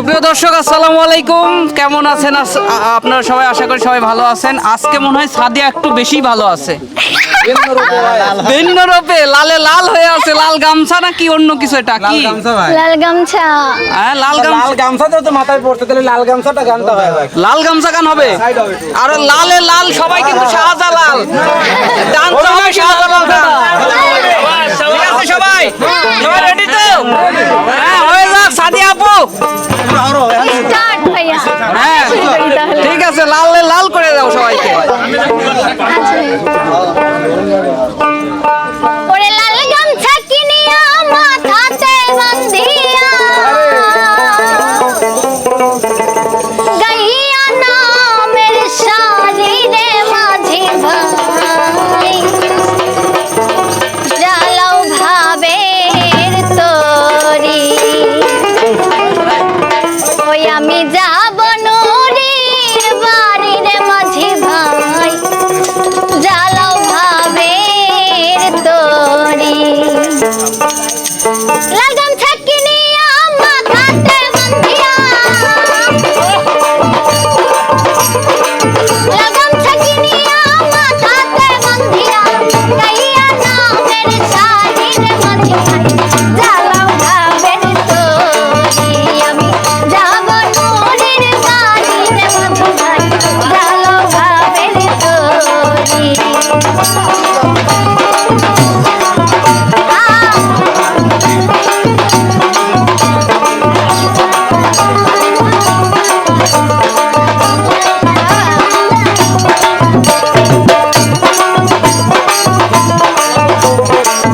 সুপ্রিয় দর্শক আসসালামু আলাইকুম। কেমন আছেন? আপনারা সবাই আশা করি সবাই ভালো আছেন। আজকে মনে হয় সাদিয়া একটু বেশি ভালো আছে। ভিন্ন রূপে লালে লাল হয়ে আছে লাল গামছা না কি অন্য কিছু এটা? কি? লাল গামছা। হ্যাঁ লাল গামছা। লাল গামছাটা তো মাথায় পড়তে তাহলে লাল গামছাটা গানটা হয়ে লাল গামছা গান হবে? আর লালে লাল সবাই কিন্তু শাহজালাল। ডান্স হবে শাহজালাল ঠিক আছে সবাই। সবাই রেডি তো? হ্যাঁ হয়ে যাক সাদিয়া। হ্যাঁ তাহলে ঠিক আছে লাল লাল করে দাও সবাইকে। Yeah.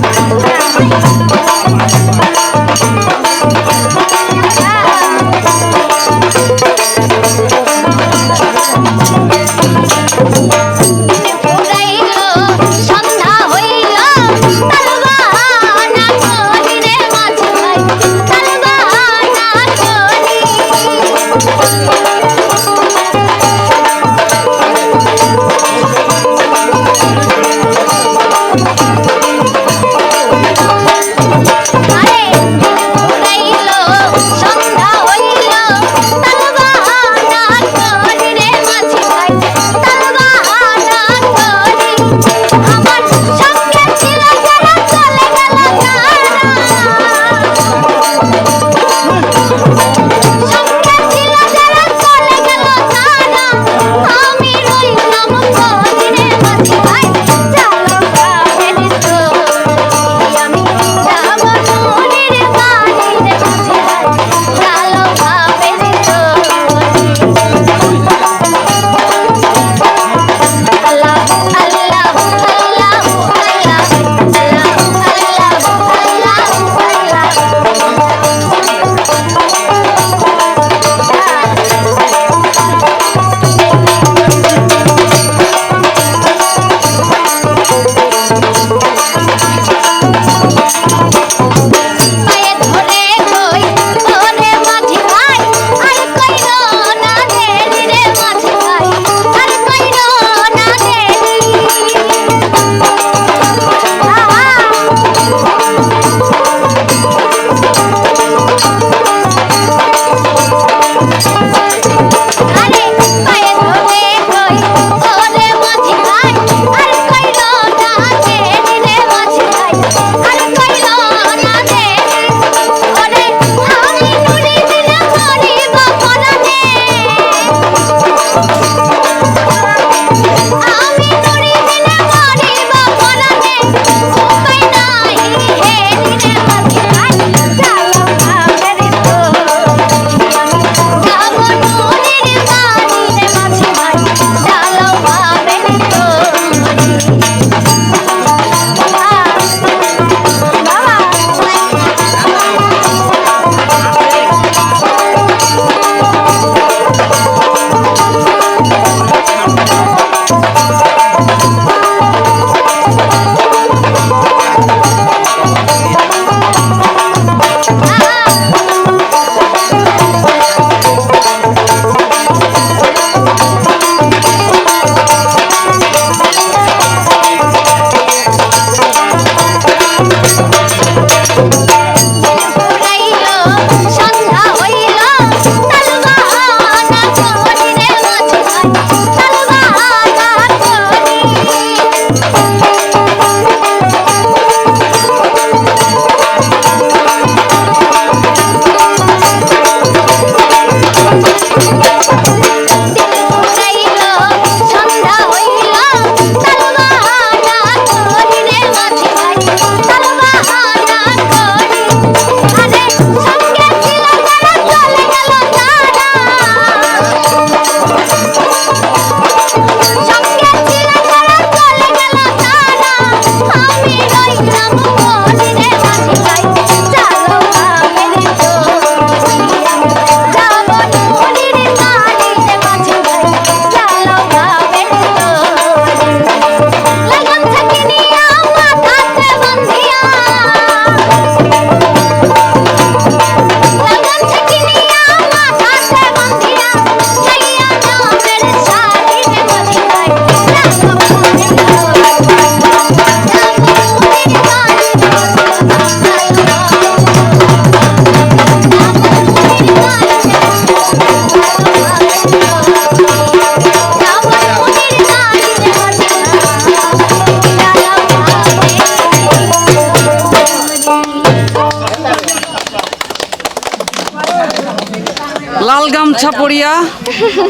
গামছা পরিয়া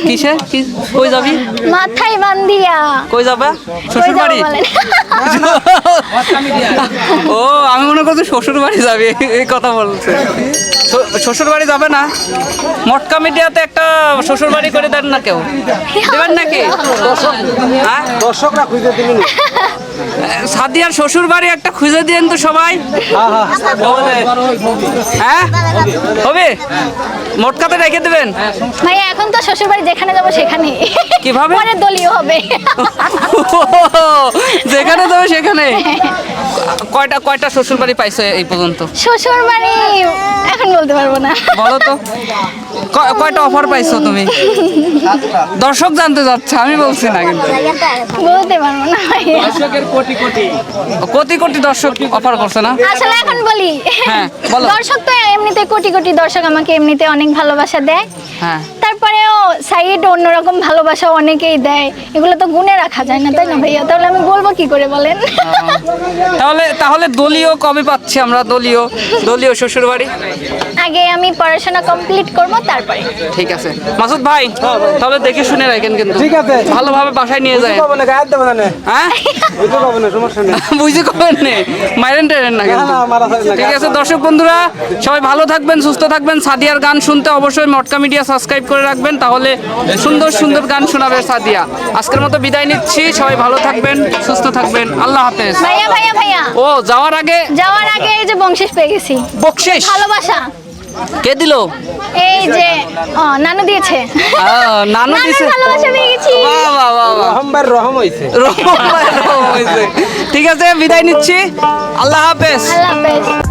কিসে? কই যাবি? মাথায় বান্দিয়া কই যাবে? শ্বশুর বাড়ি ও আমি মনে করছি শ্বশুর বাড়ি যাবে এই কথা বলছে। শ্বশুর বাড়ি যাবে না? মটকা মিডিয়াতে একটা শ্বশুর বাড়ি করে দেন না কেউ। দেবেন নাকি? হ্যাঁ? দর্শকরা খুঁজে দিবেন সাদিয়ার শ্বশুর বাড়ি একটা খুঁজে দিয়েন তো সবাই। হ্যাঁ? হবে? মোটকাতে রেখে দেবেন? ভাইয়া এখন তো শ্বশুর বাড়ি যেখানে যাব সেখানে। কীভাবে? পরে দলীয় হবে। যেখানে যাবে সেখানে? কয়টা কয়টা শ্বশুর বাড়ি পাইছো এই পর্যন্ত? শ্বশুর বাড়ি এখন বলতে পারব না। বলো তো। ক- কয়টা অফার পাইছো তুমি? দর্শক জানতে যাচ্ছে আমি বলছি না কিন্তু। বলতে পারব না কোটি কোটি। দর্শক অফার করছে না? আসলে এখন বলি হ্যাঁ, দর্শক তো এমনিতে কোটি কোটি দর্শক আমাকে এমনিতে অনেক ভালোবাসা দেয়। হ্যাঁ। তারপরেও সাইড অন্যরকম ভালোবাসা অনেকেই দেয়। এগুলো তো গুণে রাখা যায় না তাই না ভাইয়া? তাহলে আমি বলব কি করে বলেন? তাহলে তাহলে দলীয় কবে পাচ্ছি আমরা? দলীয় দলীয় শ্বশুর বাড়ি আগে আমি পড়াশোনা কমপ্লিট করব তারপরে। ঠিক আছে। মাসুদ ভাই তাহলে দেখে শুনে রাখেন কিন্তু। ঠিক আছে। ভালোভাবে বাসায় নিয়ে যায়। পাবো না গায়ে দেবো না হ্যাঁ? বুঝতে পাবো না সমস্যা নেই। বুঝে করবেন নে। মাইরেন টেরেন না কিন্তু। না, মারা যাবে ঠিক আছে দর্শক বন্ধুরা সবাই ভালো থাকবেন সুস্থ থাকবেন। সাদিয়ার গান শুনতে অবশ্যই মটকা মিডিয়া সাবস্ক্রাইব করে রাখবেন তাহলে সুন্দর সুন্দর গান শোনাবে সাদিয়া। আজকের মতো বিদায় নিচ্ছি সবাই ভালো থাকবেন সুস্থ থাকবেন আল্লাহ হাফেজ। ভাইয়া ভাইয়া ভাইয়া। ও যাওয়ার আগে যাওয়ার আগে এই যে বংশেশ পেয়ে গেছি। বকশেষ ভালোবাসা। কে দিলো? এই যে ও নানু দিয়েছে। নানু দিছে ভালোবাসা পেয়ে গেছি। বাহ বাহ বাহ বাহ। রহম ভাই রহম হয়েছে রহম হয়েছে। ঠিক আছে বিদায় নিচ্ছি। আল্লাহ হাফেজ। আল্লাহ হাফেজ।